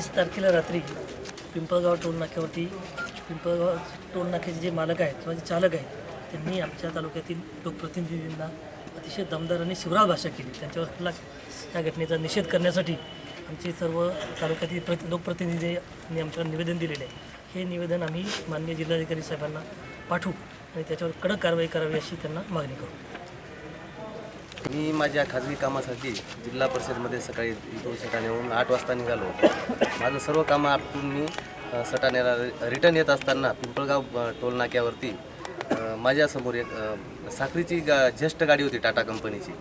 तीस तारखेला रात्री पिंपळगाव टोलनाक्यावरती पिंपळगाव टोलनाक्याचे जे मालक आहेत किंवा जे चालक आहेत त्यांनी आमच्या तालुक्यातील लोकप्रतिनिधींना अतिशय दमदार आणि शिवराळ भाषा केली. त्यांच्यावर हल्ला त्या घटनेचा निषेध करण्यासाठी आमचे सर्व तालुक्यातील प्रति लोकप्रतिनिधींनी आमच्यावर निवेदन दिलेले आहे. हे निवेदन आम्ही माननीय जिल्हाधिकारी साहेबांना पाठवू आणि त्याच्यावर कडक कारवाई करावी अशी त्यांना मागणी करू. मी माझ्या खाजगी कामासाठी जिल्हा परिषदमध्ये सकाळी इथून सटाण्याहून आठ वाजता निघालो. माझं सर्व कामं आटून मी सटाण्याला रिटर्न येत असताना पिंपळगाव टोलनाक्यावरती टोल नाक्यावरती माझ्यासमोर एक साखरीची गा ज्येष्ठ गाडी होती टाटा कंपनीची.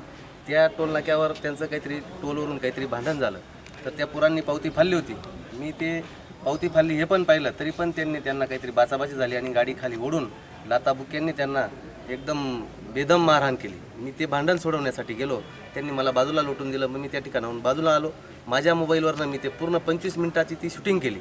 त्या टोल नाक्यावर त्यांचं काहीतरी टोलवरून काहीतरी भांडण झालं. तर त्या पुरांनी पावती फाडली होती. मी ते पावती फाडली हे पण पाहिलं तरी पण त्यांनी त्यांना काहीतरी बाचाबाची झाली आणि गाडी खाली ओढून लाताबुक्यांनी त्यांना एकदम बेदम मारहाण केली. मी ते भांडण सोडवण्यासाठी गेलो. त्यांनी मला बाजूला लोटून दिलं. मग मी त्या ठिकाणाहून बाजूला आलो. माझ्या मोबाईलवरनं मी ते पूर्ण पंचवीस मिनिटाची ती शूटिंग केली.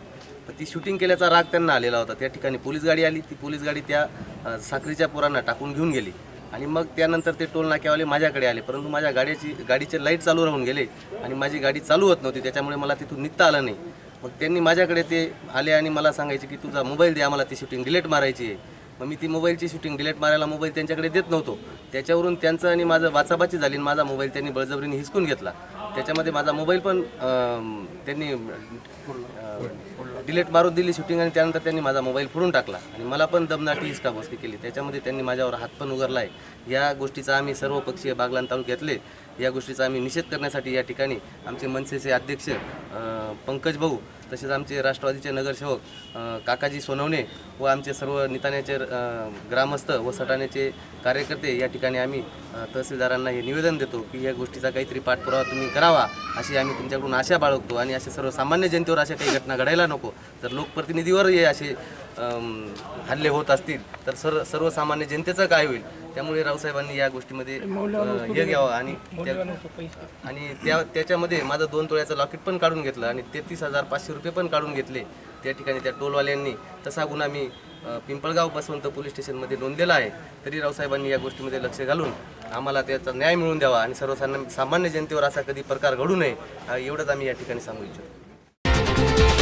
तर ती शूटिंग केल्याचा राग त्यांना आलेला होता. त्या ठिकाणी पोलीस गाडी आली. ती पोलीस गाडी त्या साखरीच्या पोरांना टाकून घेऊन गेली. आणि मग त्यानंतर ते टोल नाक्यावाले माझ्याकडे आले. परंतु माझ्या गाडीची गाडीचे लाइट चालू राहून गेले आणि माझी गाडी चालू होत नव्हती. त्याच्यामुळे मला तिथून निघता आलं नाही. मग त्यांनी माझ्याकडे ते आले आणि मला सांगायचे की तुझा मोबाईल दे. आम्हाला ती शूटिंग डिलेट मारायची आहे. मग मी ती मोबाईलची शूटिंग डिलेट मारायला मोबाईल त्यांच्याकडे देत नव्हतो. त्याच्यावरून त्यांचं आणि माझं वाचाबाची झाली आणि माझा मोबाईल त्यांनी बळजबरीने हिसकून घेतला. त्याच्यामध्ये माझा मोबाईल पण त्यांनी डिलेट मारून दिली शूटिंग आणि त्यानंतर त्यांनी माझा मोबाईल फोडून टाकला. आणि मला पण दमनाटी हिसका बसती केली. त्याच्यामध्ये त्यांनी माझ्यावर हात पण उघडला आहे या गोष्टीचा आम्ही सर्व पक्षीय बागलान तालुक्यातले या गोष्टीचा आम्ही निषेध करण्यासाठी या ठिकाणी आमचे मनसेचे अध्यक्ष पंकज भाऊ तसेच आमचे राष्ट्रवादीचे नगरसेवक काकाजी सोनवणे व आमचे सर्व निताण्याचे ग्रामस्थ व सटाण्याचे कार्यकर्ते या ठिकाणी आम्ही तहसीलदारांना हे निवेदन देतो की या गोष्टीचा काहीतरी पाठपुरावा तुम्ही करावा अशी आम्ही तुमच्याकडून आशा बाळगतो आणि असे सर्व सामान्य जनतेवर अशा काही घटना घडायला नको तर लोकप्रतिनिधीवर हे असे हल्ले होत असतील तर सर्व सर्वसामान्य जनतेचं काय होईल? त्यामुळे रावसाहेबांनी या गोष्टीमध्ये हे घ्यावं आणि आणि त्या त्याच्यामध्ये माझं दोन तोळ्याचं लॉकेट पण काढून घेतलं आणि तेहतीस हजार पाचशे रुपये पण काढून घेतले त्या ठिकाणी त्या टोलवाल्यांनी. तसा गुन्हा मी पिंपळगाव बसवंत पोलीस स्टेशनमध्ये नोंदलेला आहे. तरी रावसाहेबांनी या गोष्टीमध्ये लक्ष घालून आम्हाला त्याचा न्याय मिळवून द्यावा आणि सर्वसामान्य सामान्य जनतेवर असा कधी प्रकार घडू नये एवढंच आम्ही या ठिकाणी सांगू इच्छितो.